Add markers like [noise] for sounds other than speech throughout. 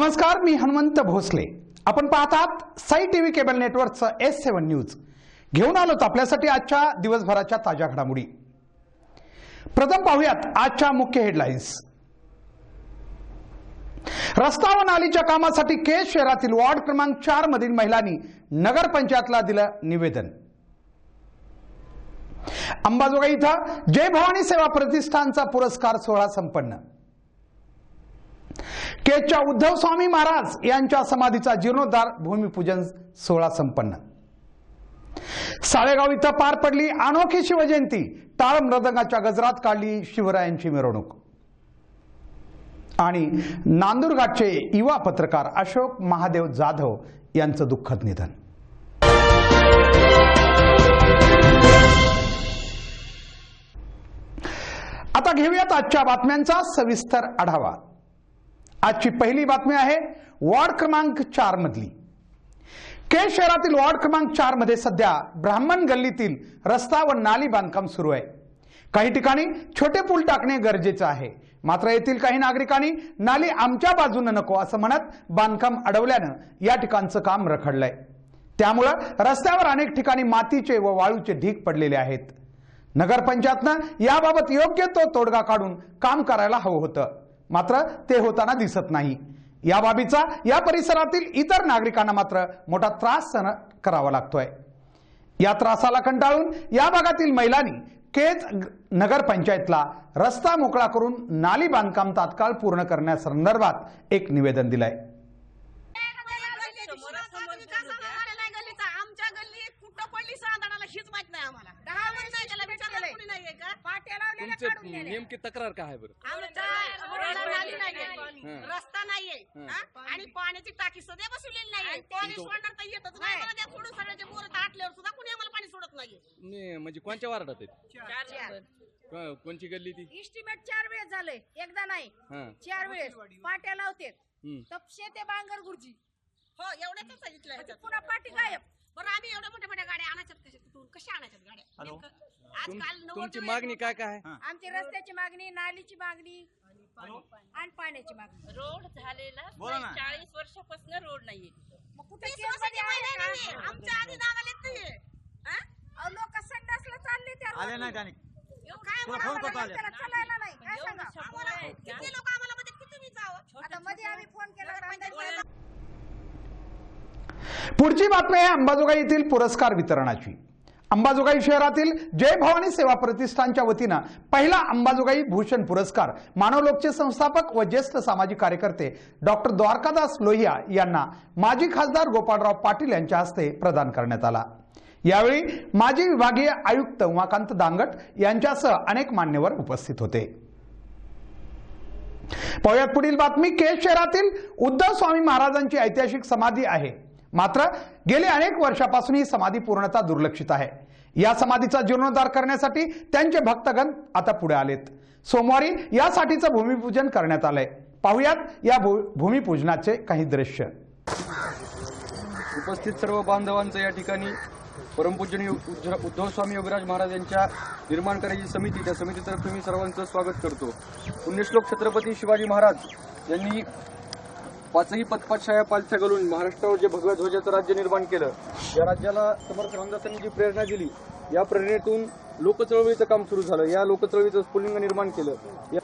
नमस्कार मी हनुमंत भोसले. आपण पाहतात साई टीव्ही केबल नेटवर्कचं एस सेव्हन न्यूज. घेऊन आलोत आपल्यासाठी आजच्या दिवसभराच्या ताज्या घडामोडी. प्रथम पाहूयात आजच्या मुख्य हेडलाईन्स रस्ता व नालीच्या कामासाठी केज शहरातील वॉर्ड क्रमांक चार मधील महिलांनी नगरपंचायतला दिलं निवेदन. अंबाजोगाई इथं जय भवानी सेवा प्रतिष्ठानचा पुरस्कार सोहळा संपन्न. केच्या उद्धव स्वामी महाराज यांच्या समाधीचा जीर्णोद्धार भूमिपूजन सोहळा संपन्न. साळेगाव इथं पार पडली अनोखी शिवजयंती. टाळ मृदंगाच्या गजरात काढली शिवरायांची मिरवणूक. आणि नांदुरघाटचे युवा पत्रकार अशोक महादेव जाधव यांचं दुःखद निधन. आता घेऊयात आजच्या बातम्यांचा सविस्तर आढावा. आजची पहिली बातमी आहे वॉर्ड क्रमांक चार मधली. केज शहरातील वॉर्ड क्रमांक चारमध्ये सध्या ब्राह्मण गल्लीतील रस्ता व नाली बांधकाम सुरू आहे. काही ठिकाणी छोटे पूल टाकणे गरजेचं आहे. मात्र येथील काही नागरिकांनी नाली आमच्या बाजूनं नको असं म्हणत बांधकाम अडवल्यानं या ठिकाणचं काम रखडलंय. त्यामुळं रस्त्यावर अनेक ठिकाणी मातीचे व वाळूचे ढीग पडलेले आहेत. नगरपंचायतनं याबाबत योग्य तो तोडगा काढून काम करायला हवं होतं. मात्र ते होताना दिसत नाही. या बाबीचा या परिसरातील इतर नागरिकांना मात्र मोठा त्रास सहन करावा लागतोय. या त्रासाला कंटाळून या भागातील महिलांनी केज नगरपंचायतला रस्ता मोकळा करून नाली बांधकाम तात्काळ पूर्ण करण्यासंदर्भात एक निवेदन दिलंय. नेमकी तक्रार काय आहे बरं? नाहीये. हं. रस्ता नाहीये. हा? आणि पाण्याची टाकी सध्या बसवलेली नाहीये. पाणी सोडणार तर येतच नाही. आम्हाला त्या सोडून सगळ्याचे बोर आटल्यावर सुद्धा कुणी आम्हाला पाणी सोडत नाहीये. ने- म्हणजे कोणत्या वार्डात आहेत? को- कोणची गल्ली ती? इस्टिमेट चार वेळेस झालंय. एकदा नाही. हा. चार वेळेस. पाट्या लावते हम्म. तपशे ते बांगर गुरुजी. हो एवढ्याच सांगितलं ह्याच्यात. पुन्हा पाटी गायब. बरं आम्ही एवढ्या मोठ्या मोठ्या गाड्या आणायच्यात कशा तिथून कशा आणायच्यात गाड्या? नेमकं? तुम- आजकाल नव्वद तुमची वेळेस मागणी काय काय आहे? आमची रस्त्याची मागणी नालीची मागणी आणि पाण्याची मागणी. रोड झालेला चाळीस वर्षापासून रोड नाहीये. मग कुठे तीस केसमध्ये वर्षाची आहे महिला का? नाहीये. आमच्या आधी नागाला येत नाहीये. हा? अहो, लोक संडासला चालले त्या आले. नाही त्याने काय तुला फोन करतो आले त्याला चालायला नाही. काय एवढं सांगा? शब्द आम्हाला आहे. किती लोक आम्हाला मध्ये किती मी जावं आता मध्ये आम्ही फोन केला ग्रामपंचायतीला. पुढची बातमी आहे अंबाजोगाई येथील पुरस्कार वितरणाची. अंबाजोगाई शहरातील जय भवानी सेवा प्रतिष्ठानच्या वतीनं पहिला अंबाजोगाई भूषण पुरस्कार मानवलोकचे संस्थापक व ज्येष्ठ सामाजिक कार्यकर्ते डॉक्टर द्वारकादास लोहिया यांना माजी खासदार गोपाळराव पाटील यांच्या हस्ते प्रदान करण्यात आला. यावेळी माजी विभागीय आयुक्त उमाकांत दांगट यांच्यासह अनेक मान्यवर उपस्थित होते. पाहुयात पुढील बातमी. केज शहरातील उद्धव स्वामी महाराजांची ऐतिहासिक समाधी आहे. मात्र गेले अनेक वर्षापासून ही समाधी पूर्णता दुर्लक्षित आहे. या समाधीचा जीर्णोद्धार करण्यासाठी त्यांचे भक्तगण आता पुढे आलेत. सोमवारी यासाठीचं भूमिपूजन करण्यात आलंय. पाहुयात या भू- भूमिपूजनाचे काही दृश्य. उपस्थित सर्व बांधवांचं या ठिकाणी परमपूजनीय उद्धव स्वामी योगराज महाराज यांच्या निर्माण करायची समिती त्या समितीतर्फे मी सर्वांचं स्वागत करतो. पुण्यश्लोक छत्रपती शिवाजी महाराज यांनी पाचही पदपातशाया पालथ्या घालून महाराष्ट्रावर जे भगव्या ध्वजाचं राज्य निर्माण केलं या राज्याला समर्थ रामदासांनी जी प्रेरणा दिली या प्रेरणेतून लोकचळवळीचं काम सुरू झालं या लोकचळवळीचं स्फुलिंग निर्माण केलं या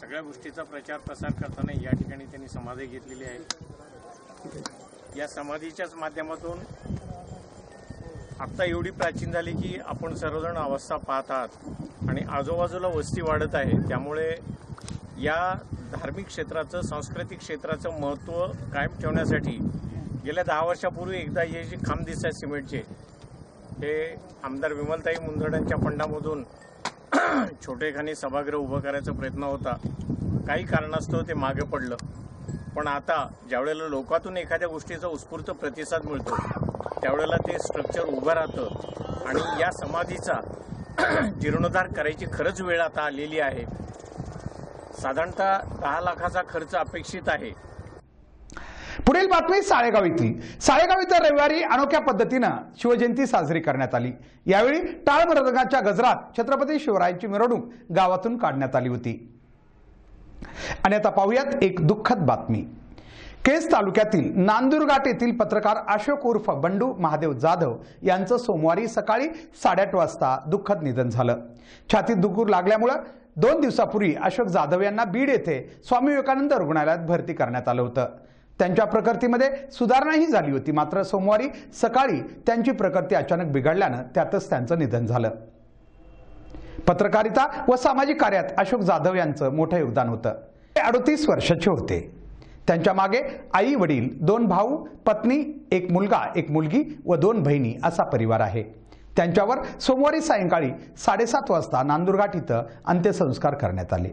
सगळ्या गोष्टीचा प्रचार प्रसार करताना या ठिकाणी त्यांनी समाधी घेतलेली आहे. या समाधीच्याच माध्यमातून आत्ता एवढी प्राचीन झाली की आपण सर्वजण अवस्था पाहत आहात आणि आजूबाजूला वस्ती वाढत आहे. त्यामुळे या धार्मिक क्षेत्राचं सांस्कृतिक क्षेत्राचं महत्त्व कायम ठेवण्यासाठी गेल्या दहा वर्षापूर्वी एकदा हे जे खांब दिसतात सिमेंटचे हे आमदार विमलताई मुंदडांच्या फंडामधून [clears throat] छोटेखानी सभागृह उभं करायचा प्रयत्न होता. काही कारणास्तव ते मागे पडलं. पण आता ज्यावेळेला लोकातून एखाद्या गोष्टीचा उत्स्फूर्त प्रतिसाद मिळतो त्यावेळेला ते स्ट्रक्चर उभं राहतं. आणि या समाधीचा [clears throat] जीर्णोद्धार करायची खरंच वेळ आता आलेली आहे. साधारणतः दहा लाखाचा खर्च अपेक्षित आहे. पुढील बातमी साळेगाव येथील साळेगाव इथं रविवारी अनोख्या पद्धतीनं शिवजयंती साजरी करण्यात आली. यावेळी टाळ मृदंगाच्या गजरात छत्रपती शिवरायांची मिरवणूक गावातून काढण्यात आली होती. आणि आता पाहूयात एक दुःखद बातमी. केस तालुक्यातील नांदूरघाट येथील पत्रकार अशोक उर्फ बंडू महादेव जाधव यांचं सोमवारी सकाळी साडेआठ वाजता दुःखद निधन झालं. छातीत दुखूर लागल्यामुळं दोन दिवसापूर्वी अशोक जाधव यांना बीड येथे स्वामी विवेकानंद रुग्णालयात भरती करण्यात आलं होतं. त्यांच्या प्रकृतीमध्ये सुधारणाही झाली होती. मात्र सोमवारी सकाळी त्यांची प्रकृती अचानक बिघडल्यानं त्यातच त्यांचं निधन झालं. पत्रकारिता व सामाजिक कार्यात अशोक जाधव यांचं मोठं योगदान होतं. ते अडतीस वर्षाचे होते. त्यांच्या मागे आई वडील दोन भाऊ पत्नी एक मुलगा एक मुलगी व दोन बहिणी असा परिवार आहे. त्यांच्यावर सोमवारी सायंकाळी साडेसात वाजता नांदुरघाट इथं अंत्यसंस्कार करण्यात आले.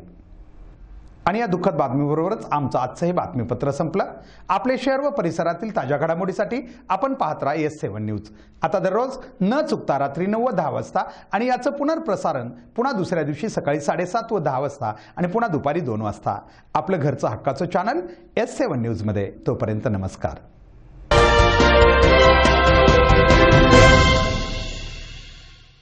आणि या दुःखद बातमीबरोबरच आमचं आजचं हे बातमीपत्र संपलं. आपले शहर व परिसरातील ताज्या घडामोडीसाठी आपण पाहत राहा एस सेव्हन न्यूज आता दररोज न चुकता रात्री नऊ व दहा वाजता आणि याचं पुनर्प्रसारण पुन्हा दुसऱ्या दिवशी सकाळी साडेसात व दहा वाजता आणि पुन्हा दुपारी दोन वाजता. आपलं घरचं हक्काचं चॅनल एस सेव्हन न्यूजमध्ये तोपर्यंत नमस्कार.